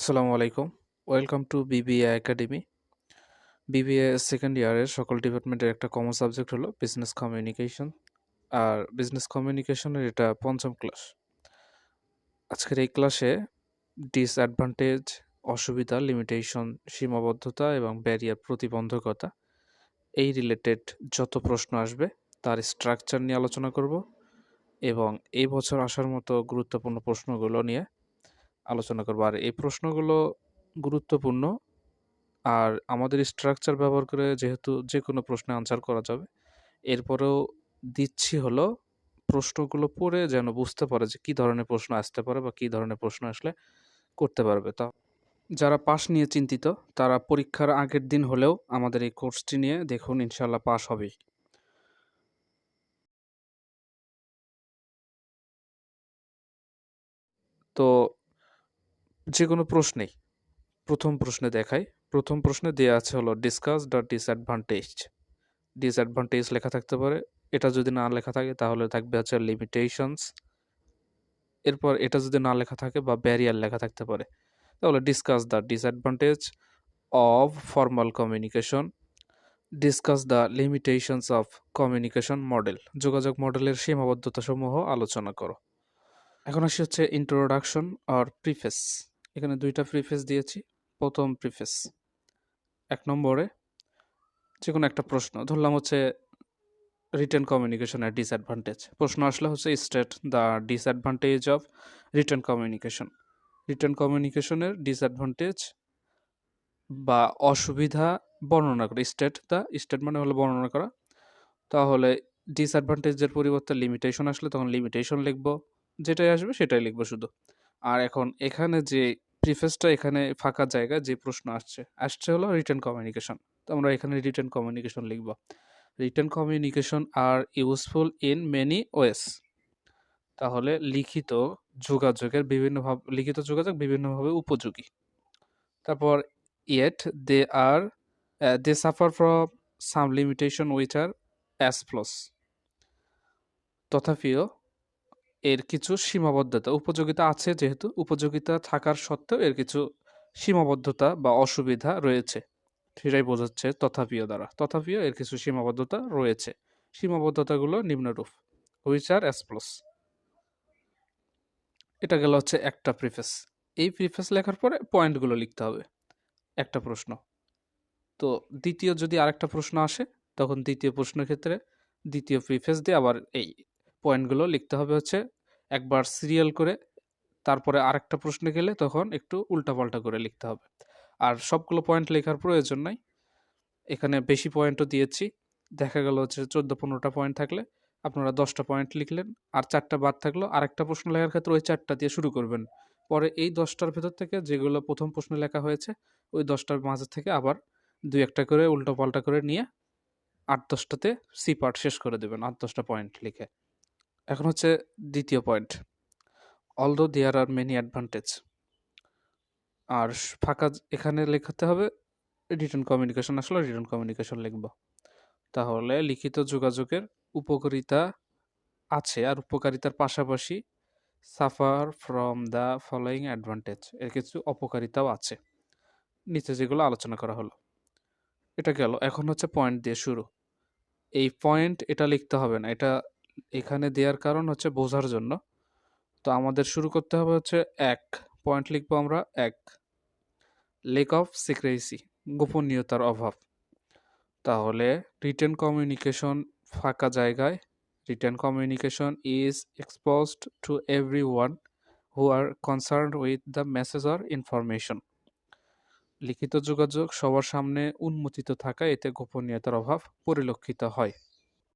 আসসালামু আলাইকুম। Welcome to BBA academy BBA second ইয়ারের সকল ডিপার্টমেন্টের একটা কমন সাবজেক্ট হলো বিজনেস কমিউনিকেশন আর বিজনেস কমিউনিকেশনের এটা পঞ্চম ক্লাস আজকের এই ক্লাসে ডিসঅ্যাডভান্টেজ অসুবিধা লিমিটেশন সীমাবদ্ধতা এবং ব্যারিয়ার প্রতিবন্ধকতা এই রিলেটেড যত প্রশ্ন আসবে তার স্ট্রাকচার নিয়ে আলোচনা করব এবং এই বছর আসার মতো গুরুত্বপূর্ণ প্রশ্নগুলো নিয়ে আলোচনা করব। আর এই প্রশ্নগুলো গুরুত্বপূর্ণ। আর আমাদের স্ট্রাকচার ব্যবহার করে যেহেতু যে কোনো প্রশ্নে আনসার করা যাবে, এরপরেও দিচ্ছি হলো প্রশ্নগুলো পড়ে যেন বুঝতে পারে যে কী ধরনের প্রশ্ন আসতে পারে বা কী ধরনের প্রশ্ন আসলে করতে পারবে। তা যারা পাশ নিয়ে চিন্তিত, তারা পরীক্ষার আগের দিন হলেও আমাদের এই কোর্সটি নিয়ে দেখুন ইনশাল্লাহ পাশ হবেই। তো যে কোনো প্রশ্নেই। প্রথম প্রশ্নে দেখায় প্রথম প্রশ্নে দেওয়া আছে হলো ডিসকাস দ্য ডিসঅ্যাডভান্টেজ ডিসঅ্যাডভান্টেজ লেখা থাকতে পারে। এটা যদি না লেখা থাকে, তাহলে থাকবে হচ্ছে লিমিটেশনস এরপর এটা যদি না লেখা থাকে বা ব্যারিয়ার লেখা থাকতে পারে, তাহলে discuss the disadvantage of formal communication discuss the limitations of communication model যোগাযোগ মডেলের সীমাবদ্ধতা সমূহ আলোচনা করো। এখন আসি হচ্ছে ইন্ট্রোডাকশন আর প্রিফেস এখানে দুইটা প্রিফেস দিয়েছি। প্রথম প্রিফেস এক নম্বরে যে কোনো একটা প্রশ্ন, ধরলাম হচ্ছে রিটার্ন কমিউনিকেশনের ডিসঅ্যাডভান্টেজ প্রশ্ন আসলে হচ্ছে state the disadvantage of written communication written কমিউনিকেশনের ডিসঅ্যাডভান্টেজ বা অসুবিধা বর্ণনা করা স্টেট দ্য স্টেট মানে হলো বর্ণনা করা, তাহলে ডিসঅ্যাডভান্টেজের পরিবর্তে লিমিটেশন আসলে তখন লিমিটেশন লিখব, যেটাই আসবে সেটাই লিখব শুধু। আর এখন এখানে যে প্রিফেসটা এখানে ফাঁকা জায়গায় যে প্রশ্ন আসছে আসছে হলো রিটার্ন কমিউনিকেশন তো আমরা এখানে রিটার্ন কমিউনিকেশন লিখব। Written communication are useful in many ways তাহলে লিখিত যোগাযোগের বিভিন্নভাবে লিখিত যোগাযোগ বিভিন্নভাবে উপযোগী। তারপর yet they are they suffer from some limitation which are as follows তথাপিও এর কিছু সীমাবদ্ধতা উপযোগিতা আছে যেহেতু উপযোগিতা থাকার সত্ত্বেও এর কিছু সীমাবদ্ধতা বা অসুবিধা রয়েছে। সেটাই বোঝাচ্ছে তথাপিও দ্বারা। তথাপিও এর কিছু সীমাবদ্ধতা রয়েছে। সীমাবদ্ধতাগুলো নিম্নরূপ। Which are as follows. এটা গেল হচ্ছে একটা প্রিফেস। এই প্রিফেস লেখার পরে পয়েন্টগুলো লিখতে হবে। একটা প্রশ্ন। তো দ্বিতীয় যদি আরেকটা প্রশ্ন আসে, তখন দ্বিতীয় প্রশ্নের ক্ষেত্রে দ্বিতীয় প্রিফেস দিয়ে আবার এই পয়েন্টগুলো লিখতে হবে হচ্ছে একবার সিরিয়াল করে তারপরে আরেকটা প্রশ্নে গেলে তখন একটু উল্টাপাল্টা করে লিখতে হবে। আর সবগুলো পয়েন্ট লেখার প্রয়োজন নাই। এখানে বেশি পয়েন্টও দিয়েছি। দেখা গেল হচ্ছে চোদ্দ পনেরোটা পয়েন্ট থাকলে আপনারা দশটা পয়েন্ট লিখলেন আর চারটা বাদ থাকল আরেকটা প্রশ্ন লেখার ক্ষেত্রে ওই চারটা দিয়ে শুরু করবেন। পরে এই দশটার ভেতর থেকে যেগুলো প্রথম প্রশ্নে লেখা হয়েছে ওই দশটার মাঝে থেকে আবার দুই একটা করে উল্টো পাল্টা করে নিয়ে আট দশটাতে সি পার্ট শেষ করে দেবেন, আট দশটা পয়েন্ট লিখে। এখন হচ্ছে দ্বিতীয় point although there are many advantage আর ফাঁকা এখানে লেখাতে হবে রিটার্ন কমিউনিকেশন আসলে রিটার্ন কমিউনিকেশন লিখব। তাহলে লিখিত যোগাযোগের উপকারিতা আছে, আর উপকারিতার পাশাপাশি suffer from the following advantage এর কিছু অপকারিতাও আছে। নিচে যেগুলো আলোচনা করা হলো। এটা গেল। এখন হচ্ছে পয়েন্ট দিয়ে শুরু। এই পয়েন্ট এটা লিখতে হবে না, এটা এখানে দেওয়ার কারণ হচ্ছে বোঝার জন্য। তো আমাদের শুরু করতে হবে হচ্ছে এক। পয়েন্ট লিখব আমরা এক। লেক অফ সিক্রেসি গোপনীয়তার অভাব। তাহলে রিটেন কমিউনিকেশন ফাঁকা জায়গায়। Written communication is exposed to everyone who are concern with the message or information লিখিত যোগাযোগ সবার সামনে উন্মোচিত থাকা এতে গোপনীয়তার অভাব পরিলক্ষিত হয়।